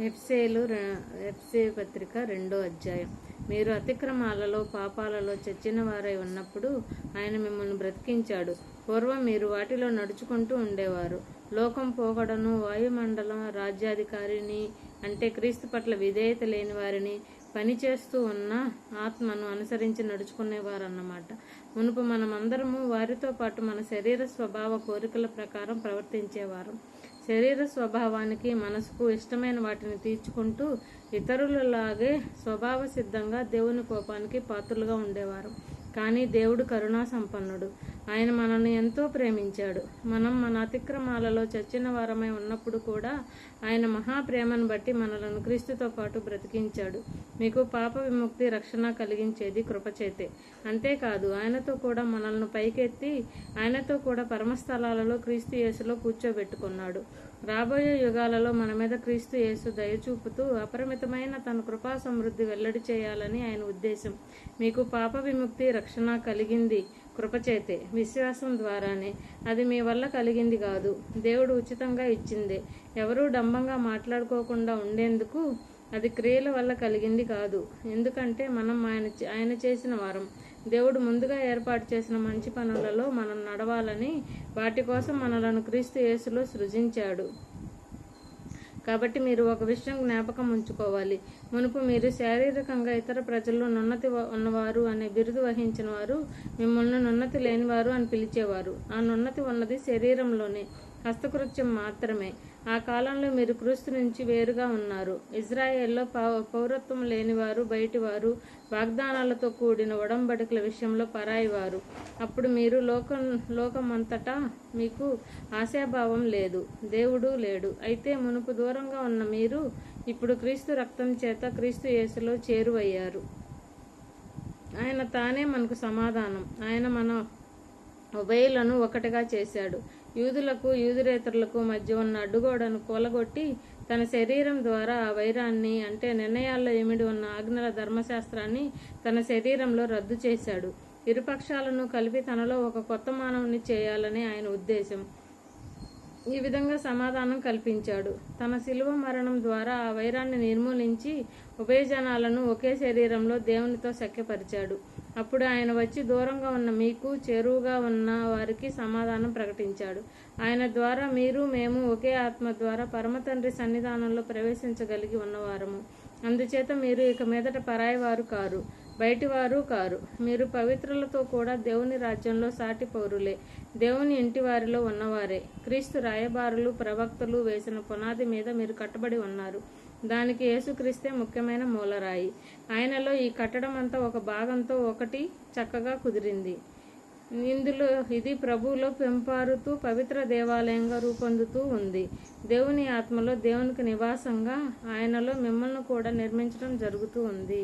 ఎఫ్సేలు ఎఫ్సే పత్రిక రెండో అధ్యాయం. మీరు అతిక్రమాలలో పాపాలలో చచ్చిన వారై ఉన్నప్పుడు ఆయన మిమ్మల్ని బ్రతికించాడు. పూర్వం మీరు వాటిలో నడుచుకుంటూ ఉండేవారు. లోకం పోగడను వాయుమండలం రాజ్యాధికారిని అంటే క్రీస్తు పట్ల విధేయత లేని వారిని పనిచేస్తూ ఉన్న ఆత్మను అనుసరించి నడుచుకునేవారన్నమాట. మునుపు మనమందరము వారితో పాటు మన శరీర స్వభావ కోరికల ప్రకారం ప్రవర్తించేవారు. శరీర స్వభావానికి మనసుకు ఇష్టమైన వాటిని తీర్చుకుంటూ ఇతరులలాగే స్వభావ సిద్ధంగా దేవుని కోపానికి పాత్రలుగా ఉండేవారు. కానీ దేవుడు కరుణా సంపన్నుడు ఆయన మనల్ని ఎంతో ప్రేమించాడు. మనం మన అతిక్రమాలలో చచ్చిన వారమై ఉన్నప్పుడు కూడా ఆయన మహాప్రేమను బట్టి మనలను క్రీస్తుతో పాటు బ్రతికించాడు. మీకు పాప విముక్తి రక్షణ కలిగించేది కృపచేతే. అంతేకాదు ఆయనతో కూడా మనల్ని పైకెత్తి ఆయనతో కూడా పరమస్థలాలలో క్రీస్తు యేసులో కూర్చోబెట్టుకున్నాడు. రాబోయే యుగాలలో మన మీద క్రీస్తు యేసు దయచూపుతూ అపరిమితమైన తన కృపా సమృద్ధి వెల్లడి చేయాలని ఆయన ఉద్దేశం. మీకు పాప విముక్తి రక్షణ కలిగింది. కృపచేతే విశ్వాసం ద్వారానే. అది మీ వల్ల కలిగింది కాదు. దేవుడు ఉచితంగా ఇచ్చిందే. ఎవరూ డంబంగా మాట్లాడుకోకుండా ఉండేందుకు అది క్రియల వల్ల కలిగింది కాదు. ఎందుకంటే మనం ఆయన ఆయన చేసిన వారం. దేవుడు ముందుగా ఏర్పాటు చేసిన మంచి పనులలో మనం నడవాలని వాటి కోసం మనలను క్రీస్తు యేసులో సృజించాడు. కాబట్టి మీరు ఒక విషయం జ్ఞాపకం ఉంచుకోవాలి. మునుపు మీరు శారీరకంగా ఇతర ప్రజల్లో నున్నతి ఉన్నవారు అనే బిరుదు వహించిన వారు మిమ్మల్ని నున్నతి లేనివారు అని పిలిచేవారు. ఆ నున్నతి ఉన్నది శరీరంలోనే హస్తకృత్యం మాత్రమే. ఆ కాలంలో మీరు క్రీస్తు నుంచి వేరుగా ఉన్నారు. ఇజ్రాయెల్లో పౌరత్వం లేనివారు బయటివారు వాగ్దానాలతో కూడిన ఒడంబడికల విషయంలో పరాయివారు. అప్పుడు మీరు లోకం లోకమంతటా మీకు ఆశాభావం లేదు దేవుడు లేడు. అయితే మునుపు దూరంగా ఉన్న మీరు ఇప్పుడు క్రీస్తు రక్తం చేత క్రీస్తు యేసులో చేరువయ్యారు. ఆయన తానే మనకు సమాధానం. ఆయన మన ఉభయులను ఒకటిగా చేశాడు. యూదులకు యూదురేతరులకు మధ్య ఉన్న అడ్డుగోడను కూలగొట్టి తన శరీరం ద్వారా ఆ వైరాన్ని అంటే నిర్ణయాల్లో ఇమిడి ఉన్న ఆజ్ఞల ధర్మశాస్త్రాన్ని తన శరీరంలో రద్దు చేశాడు. ఇరుపక్షాలను కలిపి తనలో ఒక కొత్త మానవుని చేయాలని ఆయన ఉద్దేశం. ఈ విధంగా సమాధానం కల్పించాడు. తన శిలువ మరణం ద్వారా ఆ వైరాన్ని నిర్మూలించి ఉభయజనాలను ఒకే శరీరంలో దేవునితో సఖ్యపరిచాడు అప్పుడు ఆయన వచ్చి దూరంగా ఉన్న మీకు చేరువుగా ఉన్న వారికి సమాధానం ప్రకటించాడు. ఆయన ద్వారా మీరు మేము ఒకే ఆత్మ ద్వారా పరమతండ్రి సన్నిధానంలో ప్రవేశించగలిగి ఉన్నవారము. అందుచేత మీరు ఇక మీదట పరాయివారు కారు. బయటివారు కారు. మీరు పవిత్రులతో కూడా దేవుని రాజ్యంలో సాటి పౌరులే. దేవుని ఇంటి వారిలో ఉన్నవారే. క్రీస్తు రాయబారులు ప్రవక్తలు వేసిన పునాది మీద మీరు కట్టబడి ఉన్నారు. దానికి యేసుక్రీస్తే ముఖ్యమైన మూలరాయి. ఆయనలో ఈ కట్టడం అంతా ఒక భాగంతో ఒకటి చక్కగా కుదిరింది. ఇందులో ఇది ప్రభువులో పెంపారుతూ పవిత్ర దేవాలయంగా రూపొందుతూ ఉంది. దేవుని ఆత్మలో దేవునికి నివాసంగా ఆయనలో మిమ్మల్ని కూడా నిర్మించడం జరుగుతూ ఉంది.